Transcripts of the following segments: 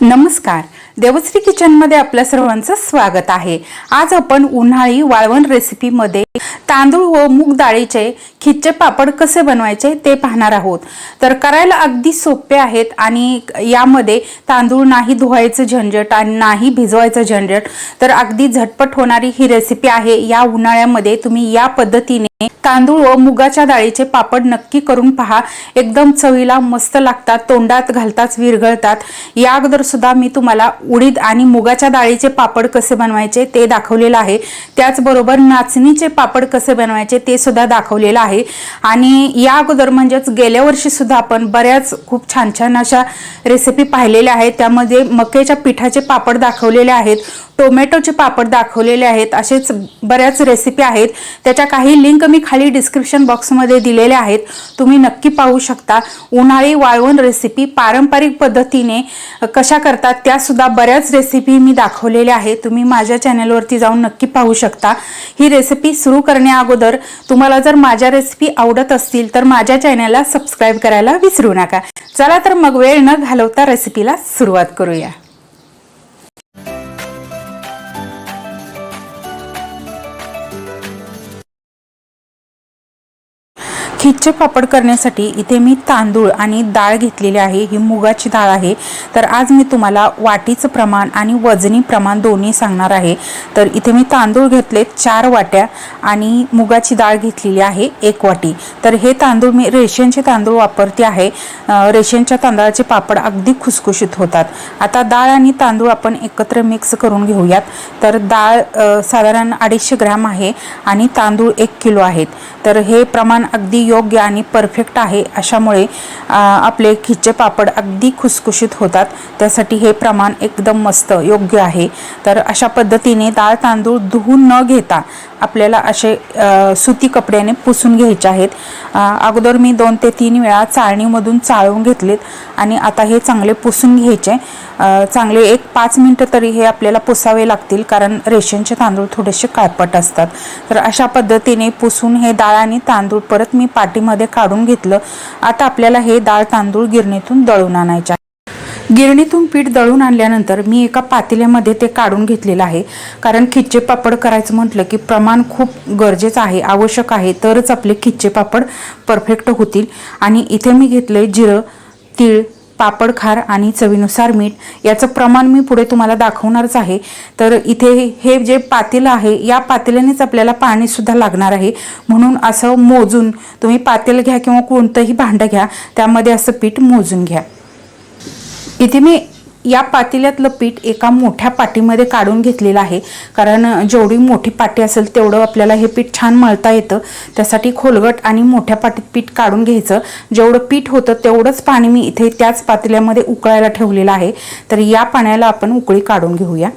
नमस्कार. देवश्री किचनमध्ये आपल्या सर्वांचं स्वागत आहे. आज आपण उन्हाळी वाळवण रेसिपीमध्ये तांदूळ व मूग डाळीचे खिच्चे पापड कसे बनवायचे ते पाहणार आहोत. तर करायला अगदी सोपे आहेत आणि यामध्ये तांदूळ नाही धुवायचं झंझट आणि नाही भिजवायचं झंझट. तर अगदी झटपट होणारी ही रेसिपी आहे. या उन्हाळ्यामध्ये तुम्ही या पद्धतीने तांदूळ व मुगाच्या डाळीचे पापड नक्की करून पहा. एकदम चवीला मस्त लागतात तोंडात घालताच विरघळतात. या अगोदर सुद्धा मी तुम्हाला उडीद आणि मुगाच्या डाळीचे पापड कसे बनवायचे ते दाखवलेलं आहे. त्याचबरोबर नाचणीचे पापड पापड कसे बनवायचे ते सुद्धा दाखवलेलं आहे. आणि या अगोदर म्हणजेच गेल्या वर्षी सुद्धा आपण बऱ्याच खूप छान छान अशा रेसिपी पाहिलेल्या आहेत. त्यामध्ये मक्याच्या पिठाचे पापड दाखवलेले आहेत. टोमॅटोचे पापड दाखवलेले आहेत. असेच बऱ्याच रेसिपी आहेत. त्याच्या काही लिंक मी खाली डिस्क्रिप्शन बॉक्समध्ये दिलेल्या आहेत. तुम्ही नक्की पाहू शकता. उन्हाळी वाळवण रेसिपी पारंपरिक पद्धतीने कशा करतात त्यासुद्धा बऱ्याच रेसिपी मी दाखवलेल्या आहेत. तुम्ही माझ्या चॅनलवरती जाऊन नक्की पाहू शकता. ही रेसिपी सुरू करण्याअगोदर तुम्हाला जर माझ्या रेसिपी आवडत असतील तर माझ्या चॅनलला सबस्क्राईब करायला विसरू नका. चला तर मग वेळ न घालवता रेसिपीला सुरुवात करूया. खिच्चे पापड करण्यासाठी इथे मी तांदूळ आणि डाळ घेतलेली आहे. ही मुगाची डाळ आहे. तर आज मी तुम्हाला वाटीचं प्रमाण आणि वजनी प्रमाण दोन्ही सांगणार आहे. तर इथे मी तांदूळ घेतले चार वाट्या आणि मुगाची डाळ घेतलेली आहे एक वाटी. तर हे तांदूळ मी रेशनचे तांदूळ वापरते आहे. रेशनच्या तांदळाचे पापड अगदी खुसखुशीत होतात. आता डाळ आणि तांदूळ आपण एकत्र मिक्स करून घेऊयात. तर डाळ साधारण अडीचशे ग्रॅम आहे आणि तांदूळ एक किलो आहेत. तर हे प्रमाण अगदी योग्य आणि परफेक्ट आहे अशामुळे आपले खिच्चे पापड अगदी खुसखुशीत होतात. त्यासाठी हे प्रमाण एकदम मस्त योग्य आहे. तर अशा पद्धतीने डाळ तांदूळ धुवून न घेता आपल्याला असे सुती कपड्याने पुसून घ्यायचे आहेत. अगोदर मी दोन ते तीन वेळा चाळणीमधून चाळून घेतलेत आणि आता हे चांगले पुसून घ्यायचे. चांगले एक पाच मिनटं तरी हे आपल्याला पुसावे लागतील कारण रेशनचे तांदूळ थोडेसे काळपट असतात. तर अशा पद्धतीने पुसून हे डाळ आणि तांदूळ परत मी पाटीमध्ये काढून घेतलं. आता आपल्याला हे डाळ तांदूळ गिरणीतून दळून आणायचे आहे. गिरणीतून पीठ दळून आणल्यानंतर मी एका पातेल्यामध्ये ते काढून घेतलेलं आहे. कारण खिच्चे पापड करायचं म्हटलं की प्रमाण खूप गरजेचं आहे आवश्यक आहे. तरच आपले खिच्चे पापड परफेक्ट होतील. आणि इथे मी घेतलंय जिरं तीळ पापड खार आणि चवीनुसार मीठ याचं प्रमाण मी पुढे तुम्हाला दाखवणारच आहे. तर इथे हे जे पातेलं आहे या पातेल्यानेच आपल्याला पाणीसुद्धा लागणार आहे. म्हणून असं मोजून तुम्ही पातेलं घ्या किंवा कोणतंही भांडं घ्या त्यामध्ये असं पीठ मोजून घ्या. इथे मी या पातेल्यातलं पीठ एका मोठ्या पाटीमध्ये काढून घेतलेलं आहे. कारण जेवढी मोठी पाटी असेल तेवढं आपल्याला हे पीठ छान मळता येतं. त्यासाठी खोलगट आणि मोठ्या पाटीत पीठ काढून घ्यायचं. जेवढं पीठ होतं तेवढंच पाणी मी इथे त्याच पातेल्यामध्ये उकळायला ठेवलेलं आहे. तर या पाण्याला आपण उकळी काढून घेऊया.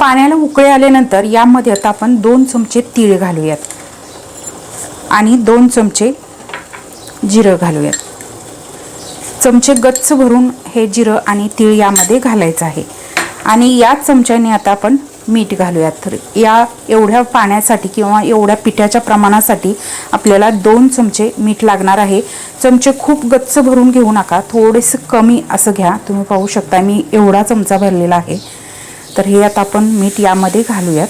पाण्याला उकळी आल्यानंतर यामध्ये आता आपण दोन चमचे तीळ घालूयात. आणि दोन चमचे जिरं घालूयात. चमचे गच्च भरून हे जिरं आणि तीळ यामध्ये घालायचं आहे. आणि याच चमच्याने आता आपण मीठ घालूयात. तर या एवढ्या पाण्यासाठी किंवा एवढ्या पिठाच्या प्रमाणासाठी आपल्याला दोन चमचे मीठ लागणार आहे. चमचे खूप गच्च भरून घेऊ नका. थोडेसे कमी असं घ्या. तुम्ही पाहू शकता मी एवढा चमचा भरलेला आहे. तर हे आता आपण मीठ यामध्ये घालूयात.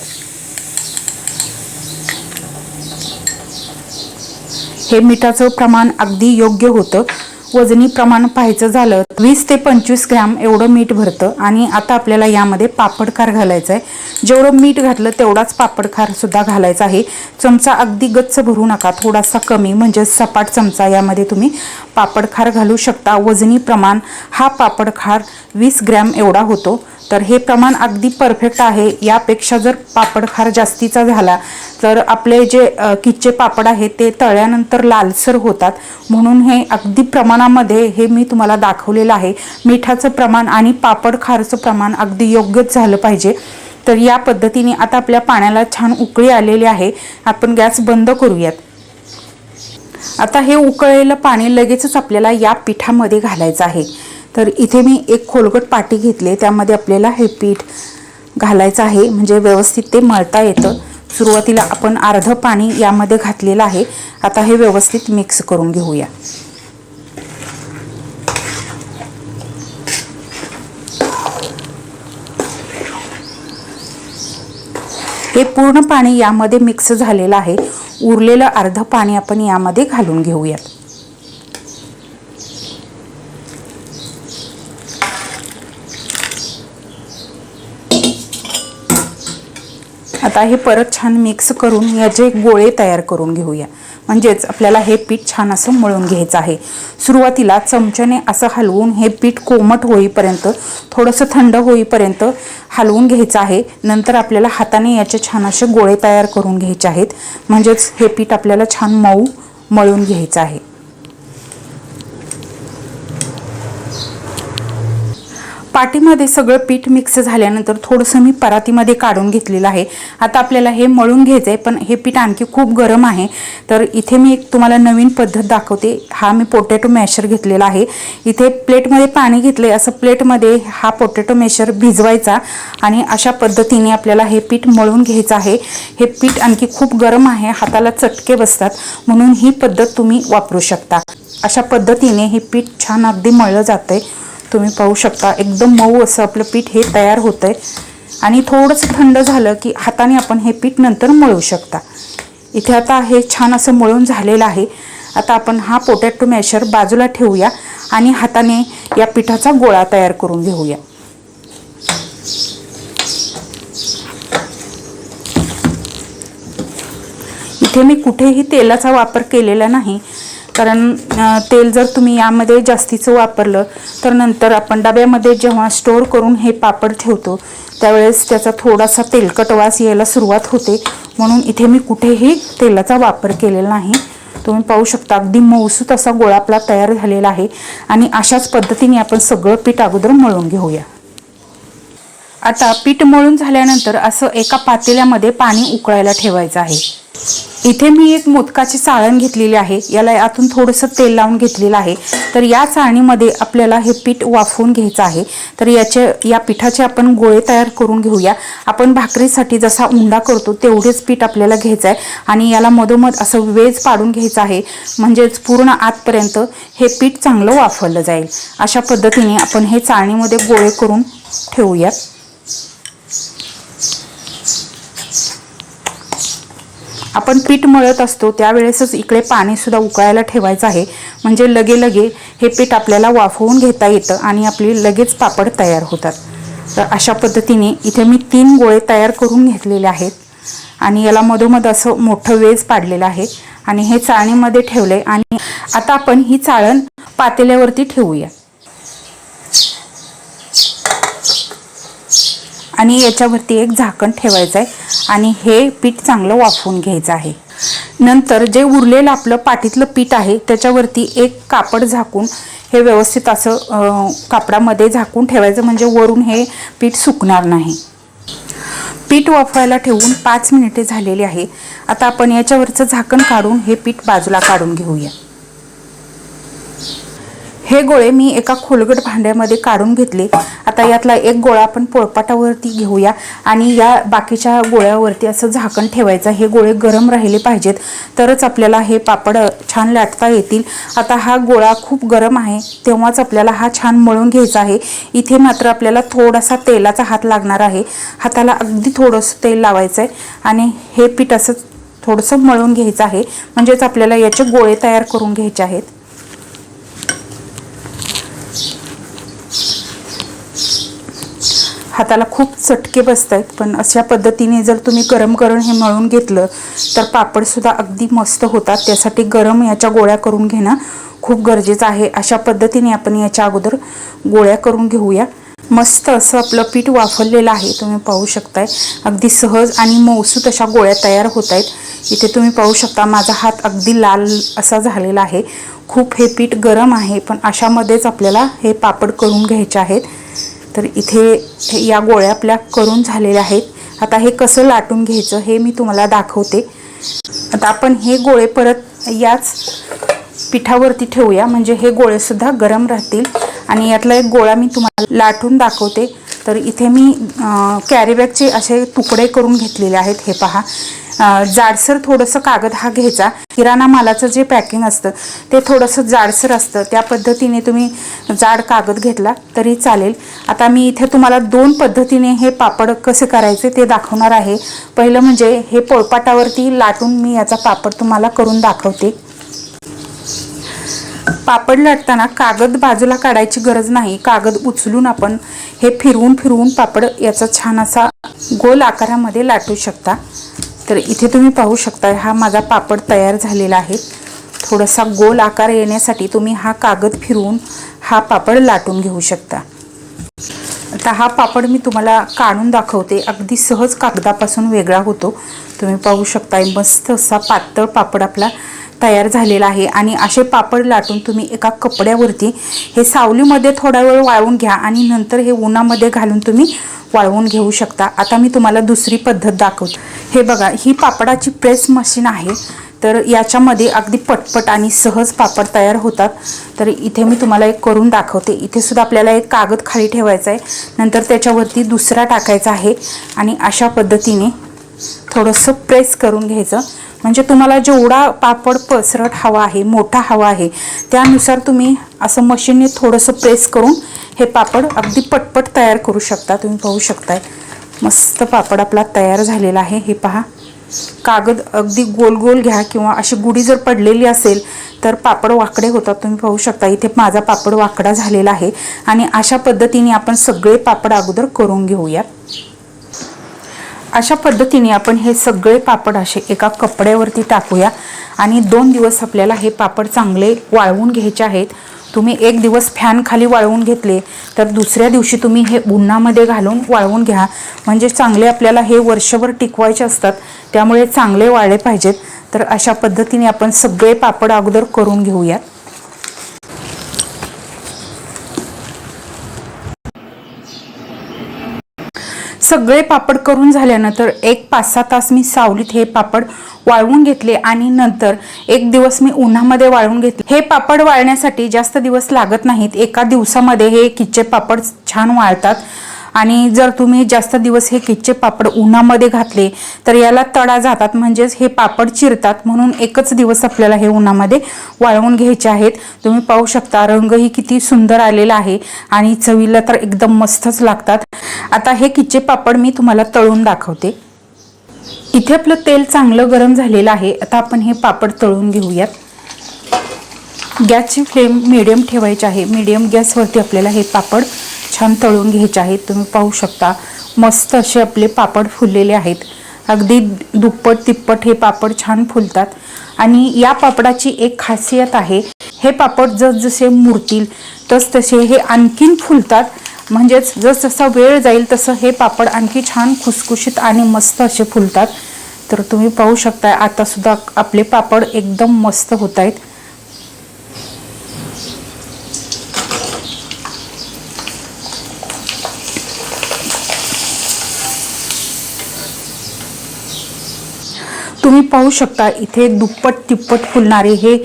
हे मिठाचं प्रमाण अगदी योग्य होतं. वजनी प्रमाण पाहायचं झालं वीस ते पंचवीस ग्रॅम एवढं मीठ भरतं आणि आता आपल्याला यामध्ये पापडखार घालायचं आहे. जेवढं मीठ घातलं तेवढाच पापडखार सुद्धा घालायचा आहे. चमचा अगदी गच्च भरू नका थोडासा कमी म्हणजे सपाट चमचा यामध्ये तुम्ही पापडखार घालू शकता. वजनी प्रमाण हा पापडखार वीस ग्रॅम एवढा होतो. तर हे प्रमाण अगदी परफेक्ट आहे. यापेक्षा जर पापड खार जास्तीचा झाला तर आपले जे किच्चे पापड आहेत ते तळल्यानंतर लालसर होतात. म्हणून हे अगदी प्रमाणामध्ये हे मी तुम्हाला दाखवलेलं आहे. मिठाचं प्रमाण आणि पापड खारचं प्रमाण अगदी योग्यच झालं पाहिजे. तर या पद्धतीने आता आपल्या पाण्याला छान उकळी आलेली आहे. आपण गॅस बंद करूयात. आता हे उकळलेलं पाणी लगेचच आपल्याला या पिठामध्ये घालायचं आहे. तर इथे मी एक खोलगट पाटी घेतली त्यामध्ये आपल्याला हे पीठ घालायचं आहे. म्हणजे व्यवस्थित ते मळता येतं. सुरुवातीला आपण अर्धं पाणी यामध्ये घातलेलं आहे. आता हे व्यवस्थित मिक्स करून घेऊया. हे पूर्ण पाणी यामध्ये मिक्स झालेलं आहे. उरलेलं अर्धं पाणी आपण यामध्ये घालून घेऊयात. आता हे परत छान मिक्स करून याचे गोळे तयार करून घेऊया. म्हणजेच आपल्याला हे पीठ छान असं मळून घ्यायचं आहे. सुरुवातीला चमच्याने असं हलवून हे पीठ कोमट होईपर्यंत थोडंसं थंड होईपर्यंत हलवून घ्यायचं आहे. नंतर आपल्याला हाताने याचे छान असे गोळे तयार करून घ्यायचे आहेत. म्हणजेच हे पीठ आपल्याला छान मऊ मळून घ्यायचं आहे. पाटीमध्ये सगळं पीठ मिक्स झाल्यानंतर थोडंसं मी परातीमध्ये काढून घेतलेलं आहे. आता आपल्याला हे मळून घ्यायचं आहे पण हे पीठ आणखी खूप गरम आहे. तर इथे मी एक तुम्हाला नवीन पद्धत दाखवते. हा मी पोटॅटो मॅशर घेतलेला आहे. इथे प्लेटमध्ये पाणी घेतलं आहे असं प्लेटमध्ये हा पोटॅटो मॅशर भिजवायचा आणि अशा पद्धतीने आपल्याला हे पीठ मळून घ्यायचं आहे. हे पीठ आणखी खूप गरम आहे. हाताला चटके बसतात. म्हणून ही पद्धत तुम्ही वापरू शकता. अशा पद्धतीने हे पीठ छान अगदी मळलं जातंय. तुम्ही पाहू शकता. एकदम मऊ असं आपलं पीठ हे तयार होतं आहे आणि थोडंसं थंड झालं की हाताने आपण हे पीठ नंतर मळू शकता. इथे आता हे छान असं मळून झालेलं आहे. आता आपण हा पोटॅटो मॅशर बाजूला ठेवूया आणि हाताने या पिठाचा गोळा तयार करून घेऊया. इथे मी कुठेही तेलाचा वापर केलेला नाही. कारण तेल जर तुम्ही यामध्ये जास्तीचं वापरलं तर नंतर आपण डब्यामध्ये जेव्हा स्टोअर करून हे पापड ठेवतो त्यावेळेस त्याचा थोडासा तेलकट वास यायला सुरुवात होते. म्हणून इथे मी कुठेही तेलाचा वापर केलेला नाही. तुम्ही पाहू शकता अगदी मऊसूत असा गोळा आपला तयार झालेला आहे. आणि अशाच पद्धतीने आपण सगळं पीठ अगोदर मळून घेऊया. आता पीठ मळून झाल्यानंतर असं एका पातेल्यामध्ये पाणी उकळायला ठेवायचं आहे. इथे मी एक मोदकाची चाळण घेतलेली आहे. याला आतून थोडंसं तेल लावून घेतलेलं आहे. तर या चाळणीमध्ये आपल्याला हे पीठ वाफवून घ्यायचं आहे. तर याचे या पिठाचे आपण गोळे तयार करून घेऊया. आपण भाकरीसाठी जसा उंडा करतो तेवढेच पीठ आपल्याला घ्यायचं आहे. आणि याला मधोमध असं वेज पाडून घ्यायचं आहे. म्हणजेच पूर्ण आतपर्यंत हे पीठ चांगलं वाफवलं जाईल. अशा पद्धतीने आपण हे चाळणीमध्ये गोळे करून ठेवूयात. आपण पीठ मळत असतो त्यावेळेसच इकडे पाणीसुद्धा उकळायला ठेवायचं आहे. म्हणजे लगे लगे हे पीठ आपल्याला वाफवून घेता येतं आणि आपली लगेच पापड तयार होतात. तर अशा पद्धतीने इथे मी तीन गोळे तयार करून घेतलेले आहेत. आणि याला मधोमध असं मोठं वेज पाडलेलं आहे. आणि हे चाळणीमध्ये ठेवले आणि आता आपण ही चाळण पातेल्यावरती ठेवूया. आणि याच्यावरती एक झाकण ठेवायचं आहे आणि हे पीठ चांगलं वाफवून घ्यायचं आहे. नंतर जे उरलेलं आपलं पाटीतलं पीठ आहे त्याच्यावरती एक कापड झाकून हे व्यवस्थित असं कापडामध्ये झाकून ठेवायचं म्हणजे वरून हे पीठ सुकणार नाही. पीठ वाफवायला ठेवून पाच मिनिटे झालेली आहे. आता आपण याच्यावरचं झाकण काढून हे पीठ बाजूला काढून घेऊया. हे गोळे मी एका खोलगट भांड्यामध्ये काढून घेतले. आता यातला एक गोळा आपण पोळपाटावरती घेऊया आणि या बाकीच्या गोळ्यावरती असं झाकण ठेवायचं. हे गोळे गरम राहिले पाहिजेत. तरच आपल्याला हे पापड छान लाटता येतील. आता हा गोळा खूप गरम आहे. तेव्हाच आपल्याला हा छान मळून घ्यायचा आहे. इथे मात्र आपल्याला थोडासा तेलाचा हात लागणार आहे. हाताला अगदी थोडंसं तेल लावायचं आहे आणि हे पीठ असं थोडंसं मळून घ्यायचं आहे. म्हणजेच आपल्याला याचे गोळे तयार करून घ्यायचे आहेत. हाताला खूप चटके बसत आहेत पण अशा पद्धतीने जर तुम्ही गरम करून हे मळून घेतलं तर पापडसुद्धा अगदी मस्त होतात. त्यासाठी गरम याच्या गोळ्या करून घेणं खूप गरजेचं आहे. अशा पद्धतीने आपण याच्या अगोदर गोळ्या करून घेऊया. मस्त असं आपलं पीठ वाफरलेलं आहे तुम्ही पाहू शकताय. अगदी सहज आणि मौसूत अशा गोळ्या तयार होत आहेत इथे तुम्ही पाहू शकता माझा हात अगदी लाल असा झालेला आहे. खूप हे पीठ गरम आहे पण अशामध्येच आपल्याला हे पापड करून घ्यायचे आहेत. तर इथे या गोळ्या आपल्या करून झालेल्या आहेत. आता हे कसं लाटून घ्यायचं हे मी तुम्हाला दाखवते. आता आपण हे गोळे परत याच पिठावरती ठेवूया. म्हणजे हे गोळेसुद्धा गरम राहतील. आणि यातला एक गोळा मी तुम्हाला लाटून दाखवते. तर इथे मी कॅरीबॅगचे असे तुकडे करून घेतलेले आहेत. हे पहा. जाडसर थोडंसं कागद हा घ्यायचा. किराणा मालाचं जे पॅकिंग असतं ते थोडंसं जाडसर असतं. त्या पद्धतीने तुम्ही जाड कागद घेतला तरी चालेल. आता मी इथे तुम्हाला दोन पद्धतीने हे पापड कसे करायचे ते दाखवणार आहे. पहिलं म्हणजे हे पोळपाटावरती लाटून मी याचा पापड तुम्हाला करून दाखवते. पापड लाटताना कागद बाजूला काढायची गरज नाही. कागद उचलून आपण हे फिरवून फिरवून पापड याचा छान असा गोल आकारामध्ये लाटू शकता. तर इथे तुम्ही पाहू शकता हा माझा पापड तयार झालेला आहे. थोडासा गोल आकार येण्यासाठी तुम्ही हा कागद फिरवून हा पापड लाटून घेऊ शकता. आता हा पापड मी तुम्हाला काढून दाखवते. अगदी सहज कागदापासून वेगळा होतो. तुम्ही पाहू शकता मस्त असा पातळ पापड आपला तयार झालेला आहे. आणि असे पापड लाटून तुम्ही एका कपड्यावरती हे सावलीमध्ये थोडा वेळ वाळवून घ्या आणि नंतर हे उन्हामध्ये घालून तुम्ही वाळवून घेऊ शकता. आता मी तुम्हाला दुसरी पद्धत दाखवते. हे बघा ही पापडाची प्रेस मशीन आहे. तर याच्यामध्ये अगदी पटपट आणि सहज पापड तयार होतात. तर इथे मी तुम्हाला एक करून दाखवते. इथे सुद्धा आपल्याला एक कागद खाली ठेवायचा आहे. नंतर त्याच्यावरती दुसरा टाकायचा आहे. आणि अशा पद्धतीने थोडंसं प्रेस करून घ्यायचं. म्हणजे तुम्हाला जेवढा पापड पसरट हवा आहे मोठा हवा आहे त्यानुसार तुम्ही असं मशीनने थोडंसं प्रेस करून हे पापड अगदी पटपट तयार करू शकता. तुम्ही पाहू शकताय. मस्त पापड आपला तयार झालेला आहे. हे पहा. कागद अगदी गोल गोल घ्या किंवा अशी गुढी जर पडलेली असेल तर पापड वाकडे होतात. तुम्ही पाहू शकता इथे माझा पापड वाकडा झालेला आहे. आणि अशा पद्धतीने आपण सगळे पापड अगोदर करून घेऊयात. अशा पद्धतीने आपण हे सगळे पापड असे एका कपड्यावरती टाकूया. आणि दोन दिवस आपल्याला हे पापड चांगले वाळवून घ्यायचे आहेत. तुम्ही एक दिवस फॅन खाली वाळवून घेतले तर दुसऱ्या दिवशी तुम्ही हे उन्हामध्ये घालून वाळवून घ्या. म्हणजे चांगले आपल्याला हे वर्षभर टिकवायचे असतात त्यामुळे चांगले वाळले पाहिजेत. तर अशा पद्धतीने आपण सगळे पापड अगोदर करून घेऊयात. सगळे पापड करून झाल्यानंतर एक पाच सहा तास मी सावलीत हे पापड वाळवून घेतले आणि नंतर एक दिवस मी उन्हामध्ये वाळवून घेतले. हे पापड वाळण्यासाठी जास्त दिवस लागत नाहीत. एका दिवसामध्ये हे किच्चे पापड छान वाळतात. आणि जर तुम्ही जास्त दिवस हे किच्चे पापड उन्हामध्ये घातले तर याला तडा जातात म्हणजेच हे पापड चिरतात. म्हणून एकच दिवस आपल्याला हे उन्हामध्ये वाळवून घ्यायचे आहेत. तुम्ही पाहू शकता रंगही किती सुंदर आलेला आहे आणि चवीला तर एकदम मस्तच लागतात. आता हे किच्चे पापड मी तुम्हाला तळून दाखवते. इथे आपलं तेल चांगलं गरम झालेलं आहे. आता आपण हे पापड तळून घेऊयात. गॅसची फ्लेम मिडियम ठेवायची आहे. मीडियम गॅसवरती आपल्याला हे पापड छान तळून घ्यायचे आहेत. तुम्ही पाहू शकता. मस्त असे आपले पापड फुललेले आहेत. अगदी दुप्पट तिप्पट हे पापड छान फुलतात. आणि या पापडाची एक खासियत आहे हे पापड जसजसे मुरतील तस तसे हे आणखीन फुलतात. म्हणजेच जसजसा वेळ जाईल तसं हे पापड आणखी छान खुसखुशीत आणि मस्त असे फुलतात. तर तुम्ही पाहू शकता आतासुद्धा आपले पापड एकदम मस्त होत आहेत तुम्ही पाहू शकता इथे दुप्पट तिप्पट फुलणारे हे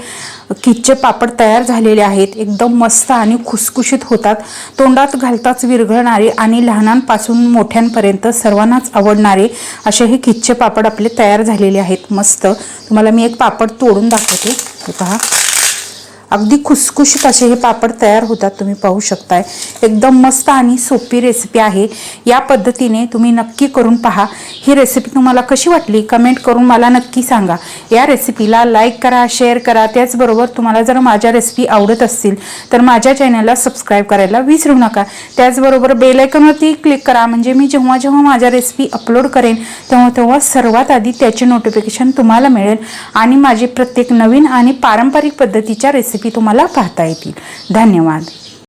किच्चे पापड तयार झालेले आहेत. एकदम मस्त आणि खुसखुशीत होतात. तोंडात घालताच विरघळणारे आणि लहानांपासून मोठ्यांपर्यंत सर्वांनाच आवडणारे असे हे किच्चे पापड आपले तयार झालेले आहेत. मस्त. तुम्हाला मी एक पापड तोडून दाखवते. पहा. अगदी खुसखुशीत असे हे पापड तयार होतात तुम्ही पाहू शकताय. एकदम मस्त आणि सोपी रेसिपी आहे. या पद्धतीने तुम्ही नक्की करून पहा. ही रेसिपी तुम्हाला कशी वाटली कमेंट करून मला नक्की सांगा. या रेसिपीला लाईक करा शेअर करा. त्याचबरोबर तुम्हाला जर माझ्या रेसिपी आवडत असतील तर माझ्या चॅनलला सबस्क्राईब करायला विसरू नका. त्याचबरोबर बेलायकनवरती क्लिक करा. म्हणजे मी जेव्हा जेव्हा माझ्या रेसिपी अपलोड करेन तेव्हा तेव्हा सर्वात आधी त्याचे नोटिफिकेशन तुम्हाला मिळेल. आणि माझी प्रत्येक नवीन आणि पारंपरिक पद्धतीच्या रेसिपी रेसिपी तुम्हाला पाहता येतील. धन्यवाद.